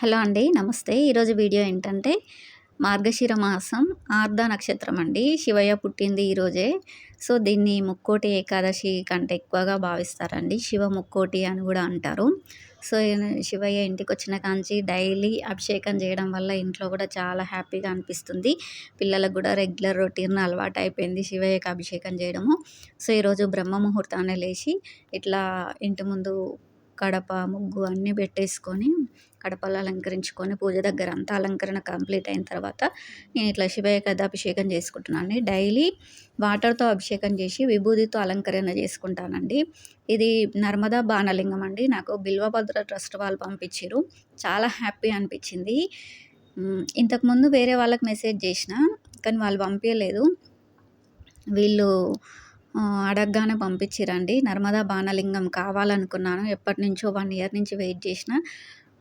Hello అండి నమస్తే. ఈరోజు వీడియో ఏంటంటే మార్గశిర మాసం ఆర్ధ నక్షత్రం అండి. శివయ్య పుట్టింది ఈరోజే సో దీన్ని ముక్కోటి ఏకాదశి కంటే ఎక్కువగా భావిస్తారండి. శివ ముక్కోటి అని కూడా అంటారు. సో శివయ్య ఇంటికి వచ్చిన కాంచి డైలీ అభిషేకం చేయడం వల్ల ఇంట్లో కూడా చాలా హ్యాపీగా అనిపిస్తుంది. పిల్లలకు కూడా రెగ్యులర్ రొటీన్ అలవాటు అయిపోయింది శివయ్యకి అభిషేకం చేయడము. సో ఈరోజు బ్రహ్మ ముహూర్తాన్ని లేచి ఇట్లా ఇంటి ముందు కడప ముగ్గు అన్నీ పెట్టేసుకొని కడపలు అలంకరించుకొని పూజ దగ్గర అంతా అలంకరణ కంప్లీట్ అయిన తర్వాత నేను ఇట్లా శివయ్య కథ అభిషేకం చేసుకుంటున్నాను డైలీ వాటర్తో అభిషేకం చేసి విభూతితో అలంకరణ చేసుకుంటానండి. ఇది నర్మదా బాణలింగం అండి. నాకు బిల్వభద్ర ట్రస్ట్ వాళ్ళు పంపించారు చాలా హ్యాపీ అనిపించింది. ఇంతకుముందు వేరే వాళ్ళకి మెసేజ్ చేసిన కానీ వాళ్ళు పంపించలేదు వీళ్ళు అడగగానే పంపించిరండి నర్మదా బాణలింగం కావాలనుకున్నాను. ఎప్పటి నుంచో వన్ ఇయర్ నుంచి వెయిట్ చేసిన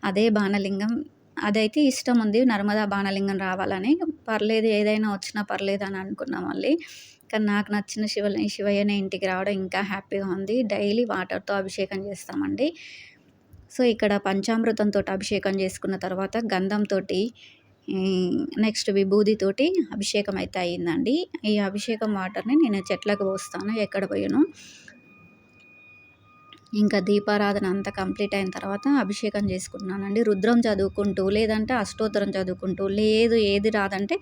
అదే బాణలింగం. అదైతే ఇష్టం ఉంది. నర్మదా బాణలింగం రావాలని. పర్లేదు ఏదైనా వచ్చినా పర్లేదు అని అనుకున్నాం మళ్ళీ. కానీ నాకు నచ్చిన శివ శివయ్యనే ఇంటికి రావడం ఇంకా హ్యాపీగా ఉంది. డైలీ వాటర్తో అభిషేకం చేస్తామండి. సో ఇక్కడ పంచామృతంతో అభిషేకం చేసుకున్న తర్వాత గంధంతో నెక్స్ట్ విభూతితోటి అభిషేకం అయితే అయ్యిందండి ఈ అభిషేకం వాటర్ని నేను చెట్లకు పోస్తాను. ఎక్కడ పోయాను. ఇంకా దీపారాధన అంతా కంప్లీట్ అయిన తర్వాత అభిషేకం చేసుకుంటున్నానండి. రుద్రం చదువుకుంటూ లేదంటే అష్టోత్తరం చదువుకుంటూ లేదు ఏది రాదంటే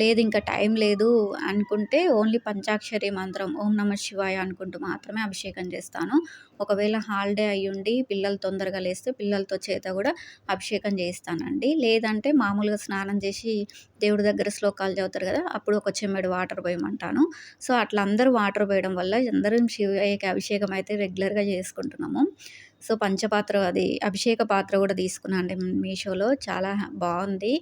లేదు ఇంకా టైం లేదు అనుకుంటే ఓన్లీ పంచాక్షరి మంత్రం ఓం నమ శివాయ అనుకుంటూ మాత్రమే అభిషేకం చేస్తాను. ఒకవేళ హాలిడే అయ్యుండి పిల్లలు తొందరగా లేస్తే పిల్లలతో చేత కూడా అభిషేకం చేస్తానండి లేదంటే మామూలుగా స్నానం చేసి దేవుడి దగ్గర శ్లోకాలు చదువుతారు కదా అప్పుడు ఒక చెమ్మెడు వాటర్ పోయమంటాను. సో అట్లా అందరూ వాటర్ పోయడం వల్ల అందరం శివయ్యకి అభిషేకం అయితే రెగ్యులర్గా చేసుకుంటున్నాము. సో పంచపాత్ర అది అభిషేక పాత్ర కూడా తీసుకున్నాను అండి మీషోలో. చాలా బాగుంది.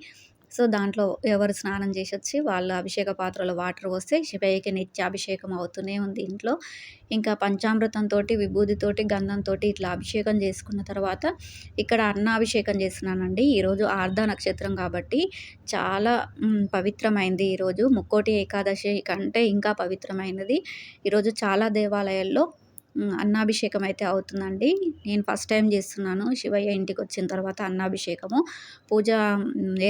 సో దాంట్లో ఎవరు స్నానం చేసి వచ్చి వాళ్ళు అభిషేక పాత్రలో వాటర్ పోస్తే శివయ్యకి నిత్య అభిషేకం అవుతూనే ఉంది ఇంట్లో. ఇంకా పంచామృతంతో విభూతితోటి గంధంతో ఇట్లా అభిషేకం చేసుకున్న తర్వాత ఇక్కడ అన్నాభిషేకం చేస్తున్నానండి. ఈరోజు ఆర్ధ నక్షత్రం కాబట్టి చాలా పవిత్రమైంది ఈరోజు ముక్కోటి ఏకాదశి కంటే ఇంకా పవిత్రమైనది. ఈరోజు చాలా దేవాలయాల్లో అన్నాభిషేకం అయితే అవుతుందండి. నేను ఫస్ట్ టైం చేస్తున్నాను. శివయ్య ఇంటికి వచ్చిన తర్వాత అన్నాభిషేకము. పూజ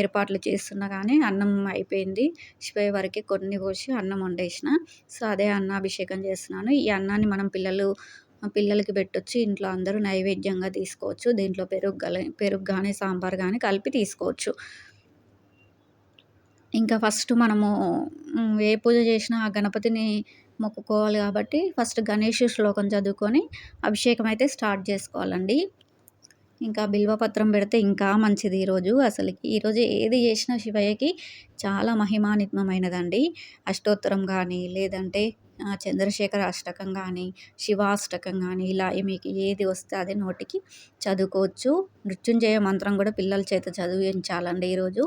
ఏర్పాట్లు చేస్తున్నా కానీ అన్నం అయిపోయింది. శివయ్య వరకు కొన్ని పోసి అన్నం వండేసిన. సో అదే అన్నాభిషేకం చేస్తున్నాను. ఈ అన్నాన్ని మనం పిల్లలు పిల్లలకి పెట్టొచ్చు ఇంట్లో అందరూ నైవేద్యంగా తీసుకోవచ్చు. దీంట్లో పెరుగు పెరుగు కానీ సాంబార్ కానీ కలిపి తీసుకోవచ్చు. ఇంకా ఫస్ట్ మనము ఏ పూజ చేసినా ఆ గణపతిని మొక్కుకోవాలి కాబట్టి ఫస్ట్ గణేష్ శ్లోకం చదువుకొని అభిషేకం అయితే స్టార్ట్ చేసుకోవాలండి. ఇంకా బిల్వపత్రం పెడితే ఇంకా మంచిది ఈరోజు అసలుకి. ఈరోజు ఏది చేసినా శివయ్యకి చాలా మహిమానిత్మమైనదండి అష్టోత్తరం కానీ లేదంటే చంద్రశేఖర అష్టకం కానీ శివాష్టకం కానీ ఇలా మీకు ఏది వస్తే అది నోటికి చదువుకోవచ్చు. మృత్యుంజయ మంత్రం కూడా పిల్లల చేత చదివించాలండి ఈరోజు.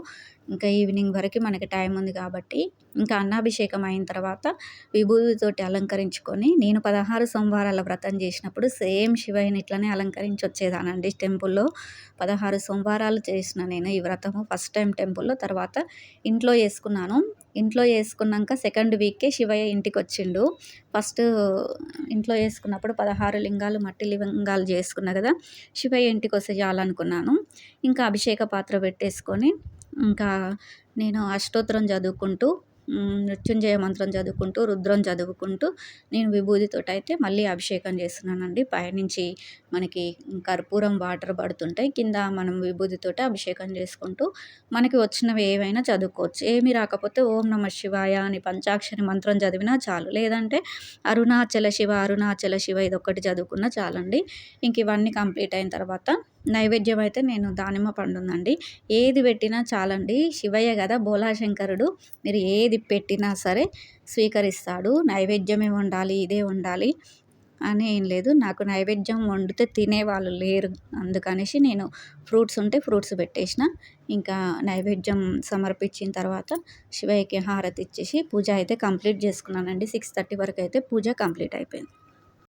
ఇంకా ఈవినింగ్ వరకు మనకి టైం ఉంది కాబట్టి ఇంకా అన్నాభిషేకం అయిన తర్వాత విభూతితోటి అలంకరించుకొని నేను పదహారు సోమవారాల వ్రతం చేసినప్పుడు సేమ్ శివయ్యని ఇట్లనే అలంకరించి వచ్చేదానండి టెంపుల్లో. పదహారు సోమవారాలు చేసిన నేను ఈ వ్రతము ఫస్ట్ టైం టెంపుల్లో తర్వాత ఇంట్లో వేసుకున్నాను ఇంట్లో వేసుకున్నాక సెకండ్ వీక్కే శివయ్య ఇంటికి వచ్చిండు ఫస్ట్ ఇంట్లో వేసుకున్నప్పుడు పదహారు లింగాలు మట్టి లింగాలు చేసుకున్నా కదా శివయ్య ఇంటికి వస్తే చాలనుకున్నాను. ఇంకా అభిషేక పాత్ర పెట్టేసుకొని ఇంకా నేను అష్టోత్తరం చదువుకుంటూ మృత్యుంజయ మంత్రం చదువుకుంటూ రుద్రం చదువుకుంటూ నేను విభూతితోటి అయితే మళ్ళీ అభిషేకం చేస్తున్నానండి. పైనుంచి మనకి కర్పూరం వాటర్ పడుతుంటాయి. కింద మనం విభూతితోటి అభిషేకం చేసుకుంటూ మనకి వచ్చినవి ఏవైనా చదువుకోవచ్చు. ఏమి రాకపోతే ఓం నమ శివాయ అని పంచాక్షరి మంత్రం చదివినా చాలు. లేదంటే అరుణాచల శివ అరుణాచల శివ ఇది ఒకటి చదువుకున్నా చాలండి. ఇంక ఇవన్నీ కంప్లీట్ అయిన తర్వాత నైవేద్యం అయితే నేను దానిమ్మ పండు ఉందండి ఏది పెట్టినా చాలండి. శివయ్య కదా బోలాశంకరుడు. మీరు ఏది పెట్టినా సరే స్వీకరిస్తాడు. నైవేద్యమే ఉండాలి ఇదే ఉండాలి అని ఏం లేదు. నాకు నైవేద్యం వండితే తినేవాళ్ళు లేరు. అందుకనేసి నేను ఫ్రూట్స్ ఉంటే ఫ్రూట్స్ పెట్టేసిన. ఇంకా నైవేద్యం సమర్పించిన తర్వాత శివయ్యకి హారతి ఇచ్చేసి పూజ అయితే కంప్లీట్ చేసుకున్నానండి. సిక్స్ థర్టీ వరకు అయితే పూజ కంప్లీట్ అయిపోయింది.